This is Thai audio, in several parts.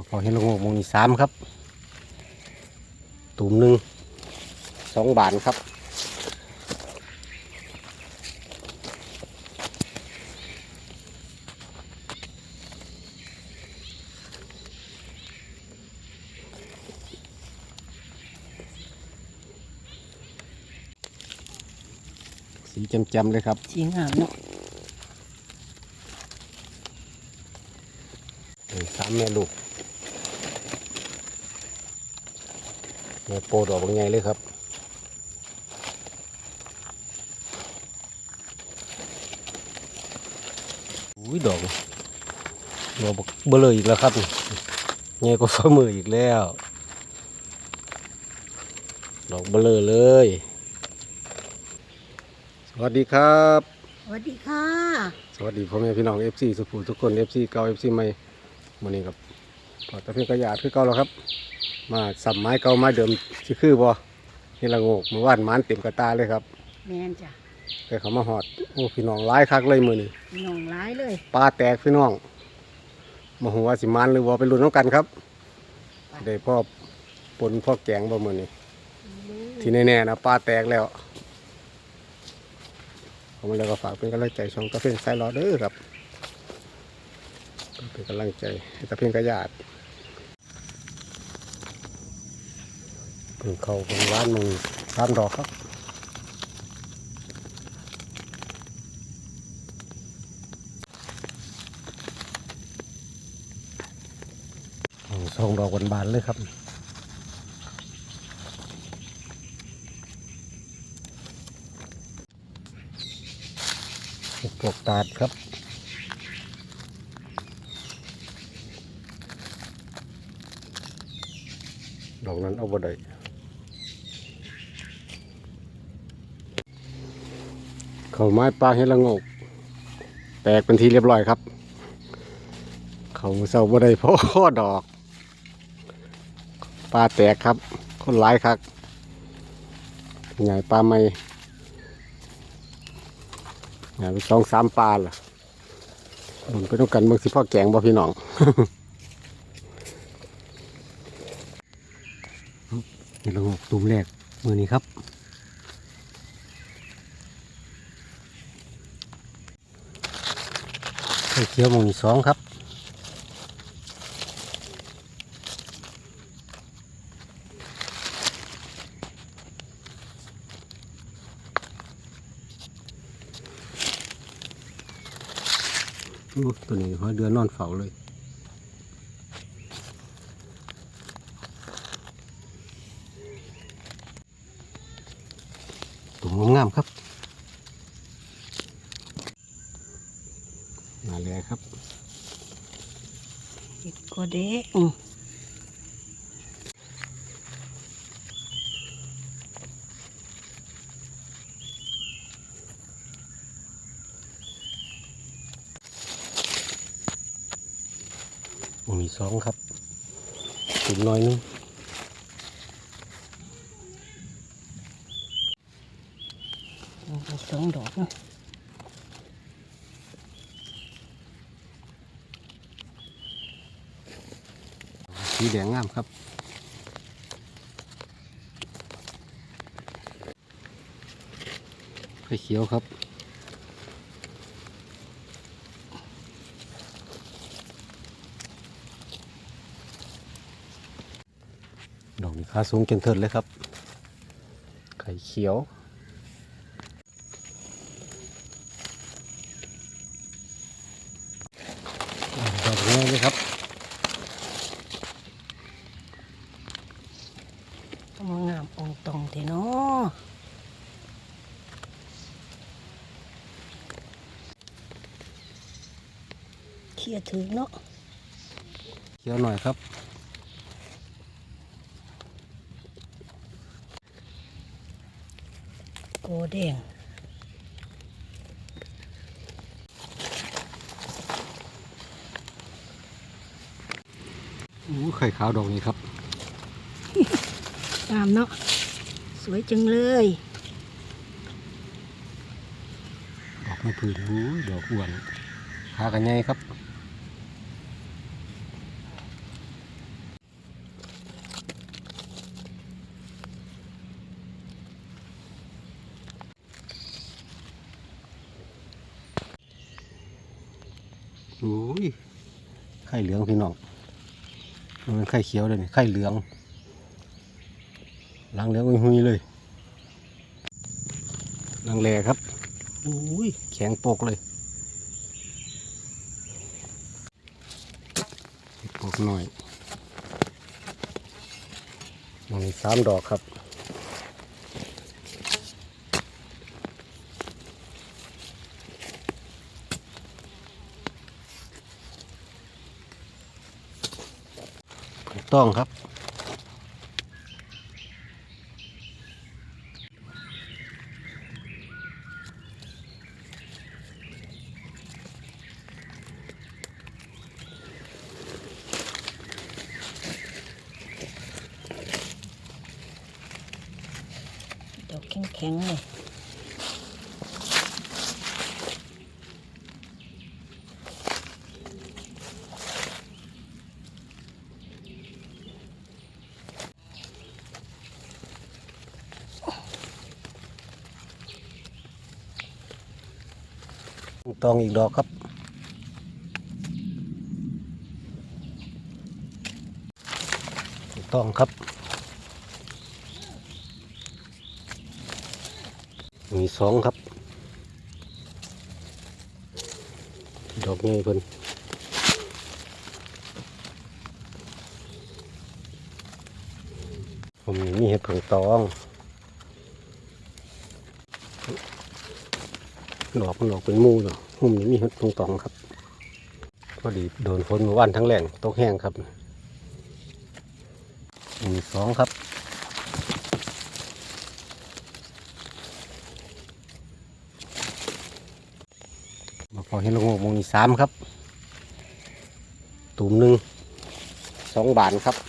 มาพอเห็นละโงกหมองนี้สามครับตุ่มหนึ่งสองบาทครับสีจำๆเลยครับสีงามเนาะเออสามแม่ลูก แม่โปดออกเป็นไงเลยครับอุ้ยดอกดอกบักเบลออีกแล้วครับใหญ่กว่าฝ่ามืออีกแล้ว ดอกเบลอเลย สวัสดีครับ สวัสดีค่ะ สวัสดีพ่อแม่พี่น้อง FC สุภูทุกคน FC เก่า FC ใหม่วันนี้ครับพอตะเพียงกระยาดคือเก่าแล้วครับ มาสับไม้เก่าไม้เดิมสิคือบ่นี่ละโงกเมื่อวานหมานเต็มกระตาเลยครับ แมนจ้ะแต่เขามาหอดโอ้พี่น้องหลายคักเลยมือนี่พี่น้องร้ายเลยปลาแตกพี่น้องมาหัวาสิหมันหรือว่าไปลุ้นน้องกันครับได้พ่อปนพ่อแกงบ่มือนี่ที่แน่ๆนะปลาแตกแล้วผมเลยก็ฝากเป็นกำลังใจช่องตะเพียงสายรอเด้อครับเป็นกำลังใจให้ตะเพียงกระยาด เพิ่งเขาเป็นร้านมึงสามดอกครับส่งดอกบานๆเลยครับปลวกตาดครับดอกนั้นเอาบ่ได้ เขาไม้ปลาเห็ดละโงกแตกเป็นทีเรียบร้อยครับ เขาเศร้าบ่ได้เพราะดอก ปลาแตกครับ คนร้ายครับใหญ่ปลาไม่ใหญ่ไปสองสามปลาล่ะมุนไปต้องกันเมืองสิพ่อแกงบ่พี่น้องนี่เราตุ่มแรกมือนี้ครับ ไข่ เขียวหมองสองครับตัวนี้หอยเดือนนอนเฝ้าเลย ตุ่มงามๆครับ มาเลยครับเห็ดก็เด็กมีสองครับตุ่มน้อยนึงสองดอกเนาะ สีแดงงามครับไข่เขียวครับดอกนี้ค่าสูงเกินเถิดเลยครับ ไข่เขียว ดอกนี้เลยครับ ต้องงามองตรงเถอะเนาะ เคลียร์ถึงเนาะเขียวหน่อยครับ โกแดงอู้ไข่ขาวดอกนี้ครับงามเนาะ สวยจังเลย ดอกไม่ผืนอู้ดอกอ้วนขากันใหญ่ครับ อุ้ยไข่เหลืองพี่น้องมันเป็นไข่เขียวเลยนี่ไข่เหลืองล้างเหลืองหุยเลยล้างแหลครับอุ้ยแข็งโปกเลยโปกหน่อยมันมีสามดอกครับ ถูก ต้องครับ ดอกแข็งๆเลย ตองอีกดอกครับ ต้องครับมีสองครับ ดอกใหญ่เพิ่นผมมีเห็ดผงตอง ดอกมันออกเป็นมูเนาะหุ่มนี่มีห็ดผงตองครับพอดีโดนฝนมื่อวานทั้งแหล่งตกแห้งครับมีสองครับมาพอเห็นลูกโงมงนี่สามครับ ตุ่มหนึ่งสองบาทครับ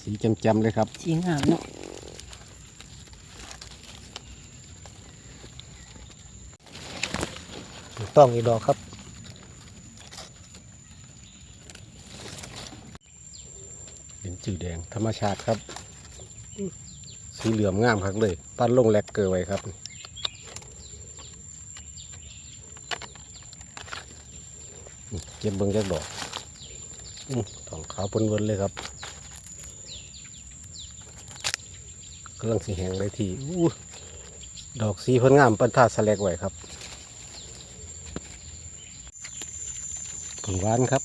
สีจำๆเลยครับ สีงามเนาะถูกต้องอีกดอกครับเป็นจืดแดงธรรมชาติครับ สีเหลืองงามครับเลย ปั้นลงแลกเกอร์ไว้ครับเก็บเบิ้งจากดอกอื้อทองขาวปนเวนเลยครับ กำลังสีแหงเลยทีอู้ดอกสีเพิ่นงามปั้นท่าสแลกไว้ครับผงหวานครับ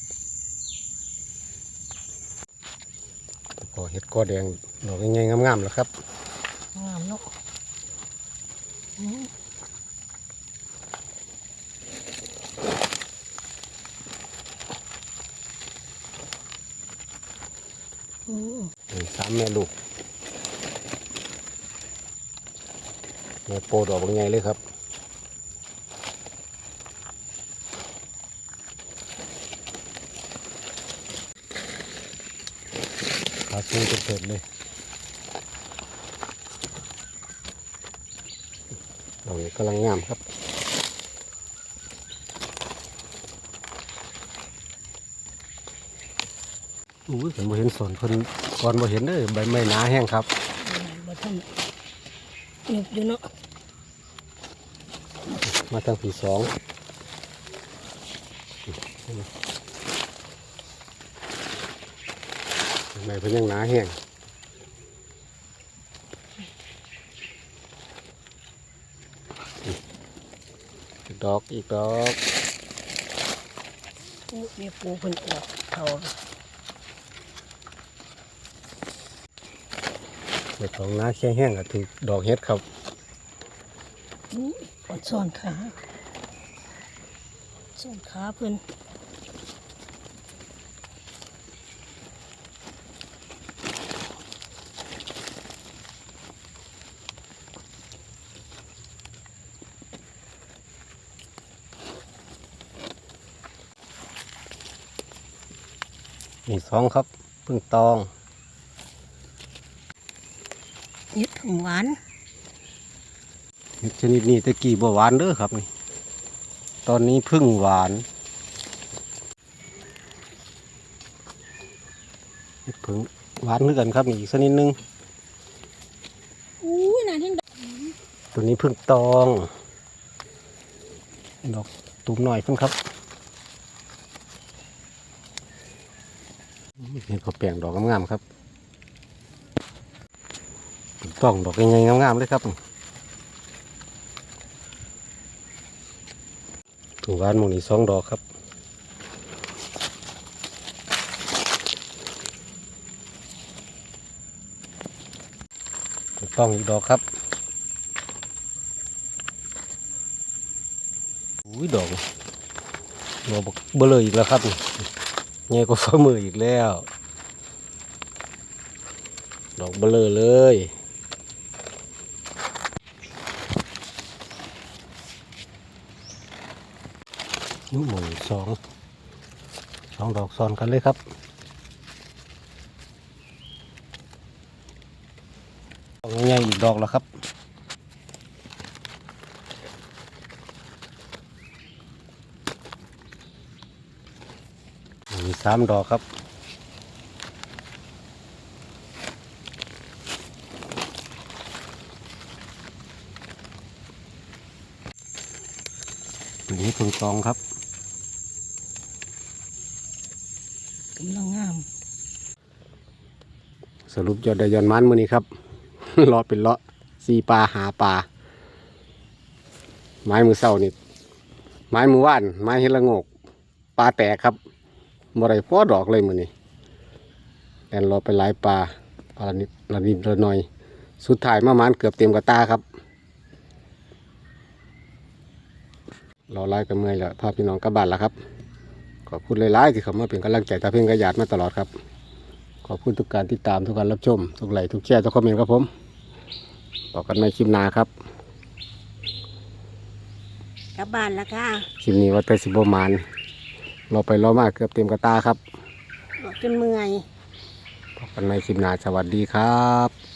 พอเห็ดกอแดงดอกใหญ่ๆงามๆแล้วครับ งามเนาะอืมอืมนี่สามแม่ลูก แม่ยโปรดออกใหญ่เลยครับขาสูงจนเถิดเลยดอกนี้กำลังงามครับ อู้ยผมบ่เห็นสนคนก่อนบ่เห็นเด้อใบไม้หนาแห้งครับ บ่ทันหยุบอยู่เนาะมาทางผีสองใบเพิ่นยังหนาแห้งอีกดอกอีกดอกอู้มีปูเพิ่นออกเท่า ด็ดของหนาแค่แห้งก็ถือดอกเฮ็ดครับอู้อดซ่อนขาซ่อนขาเพิ่นมีสองครับพึ่งตอง เฮ็ดผงหวานเฮ็ดชนิดนี้ตะกี้บ่หวานเด้อครับนี่ตอนนี้พึ่งหวานพึ่งหวานเหมือนกันครับนี่อีกสักนิดนึงอู้ยน่าทั้งดอกตัวนี้พึ่งตองดอกตุ่มหน่อยขึ้นครับเห็นเขาแปลงดอกงามๆครับพึ่ง ตองดอกใหญ่ๆงามๆเลยครับพึ่งหวานมองนี้สองดอกครับถูกต้องอีกดอกครับอุ้ยดอกดอกเบลออีกแล้วครับนี่ใหญ่กว่าฝ่ามืออีกแล้ว ดอกเบลอเลย นี่หมุนสองสองดอกซ้อนกันเลยครับดอกใหญ่อีกดอกแล้วครับมีสามดอกครับตัวนี้พึ่งตองครับ กำลังงาม สรุปยอดได้ยอนมันมือนี้ครับเลาะเป็นเลาะซีปลาหาปลาไม้มือเศร้านี่ไม้มือว่าน ไม้เฮละโงกปลาแตกครับบ่ได้พอดอกเลยมือนี้แอนรอไปหลายปลาปลานิดละนิดละหน่อย สุดท้ายมามันเกือบเต็มกระตาครับรอไล่กันเมื่อยแล้วพาพี่น้องกลับบานแล้วครับขอบคุณหลายๆที่เขามาเป็นกำลังใจตาเพ่งกระยาดมาตลอดครับ ขอบคุณทุกการติดตามทุกการรับชม ทุกไลค์ทุกแชร์ทุกคอมเมนต์ครับผมต่อกันในคลิปหน้าครับกลับบ้านแล้วค่ะคลิปนี้ว่าแต่สิบมานเราไปรอมาเกือบเต็มกระตาครับบอกจนเมื่อยต่อกันในคลิปหน้าสวัสดีครับ